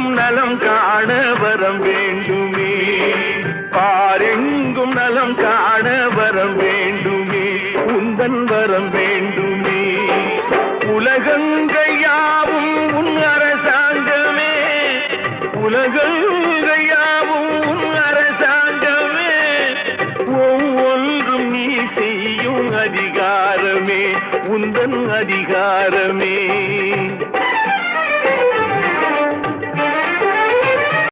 பாரெங்கும் நலம் காண வரம் வேண்டுமே. பாரெங்கும் நலம் காண வரம் வேண்டுமே. உந்தன் வரம் வேண்டுமே. உலகங்கையாவும் உன் அரசாங்கமே. உலகங்கையாவும் உன் அரசாங்கமே. ஒவ்வொன்றும் நீ செய்யும் அதிகாரமே. உந்தன் அதிகாரமே.